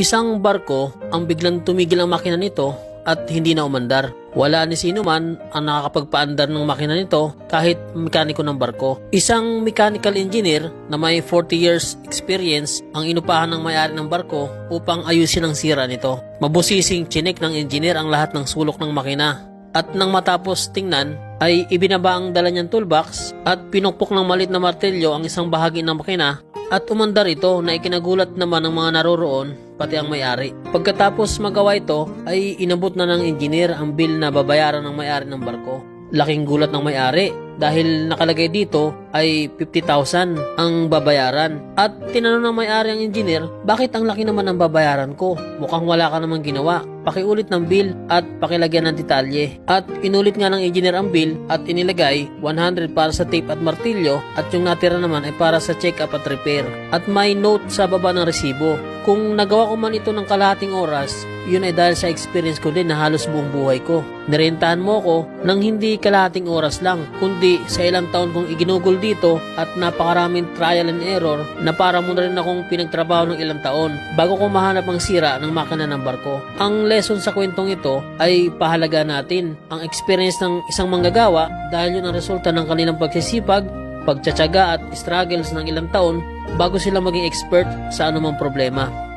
Isang barko ang biglang tumigil ang makina nito at hindi na umandar. Wala ni sino man ang nakakapagpaandar ng makina nito kahit mekaniko ng barko. Isang mechanical engineer na may 40 years experience ang inupahan ng may-ari ng barko upang ayusin ang sira nito. Mabusising chinek ng engineer ang lahat ng sulok ng makina. At nang matapos tingnan, ay ibinaba ang dala niyang toolbox at pinukpok ng malit na martelyo ang isang bahagi ng makina at umandar ito na ikinagulat naman ng mga naroroon pati ang may-ari. Pagkatapos magawa ito ay inabot na ng engineer ang bill na babayaran ng may-ari ng barko. Laking gulat ng may-ari dahil nakalagay dito ay 50,000 ang babayaran. At tinanong ng may-ari ang engineer, bakit ang laki naman ang babayaran ko? Mukhang wala ka namang ginawa. Pakiulit ng bill at pakilagyan ng detalye. At inulit nga ng engineer ang bill at inilagay 100 para sa tape at martilyo at yung natira naman ay para sa check-up at repair. At may note sa baba ng resibo. Kung nagawa ko man ito ng kalahating oras, yun ay dahil sa experience ko din na halos buong buhay ko. Nirentahan mo ko ng hindi kalahating oras lang, kundi sa ilang taon kong iginugol dito at napakaraming trial and error na para mo na rin akong pinagtrabaho ng ilang taon bago ko mahanap ang sira ng makina ng barko. Ang lesson sa kwentong ito ay pahalaga natin ang experience ng isang manggagawa dahil yun ang resulta ng kanilang pagsisipag, pagtsatsaga at struggles ng ilang taon bago sila maging expert sa anumang problema.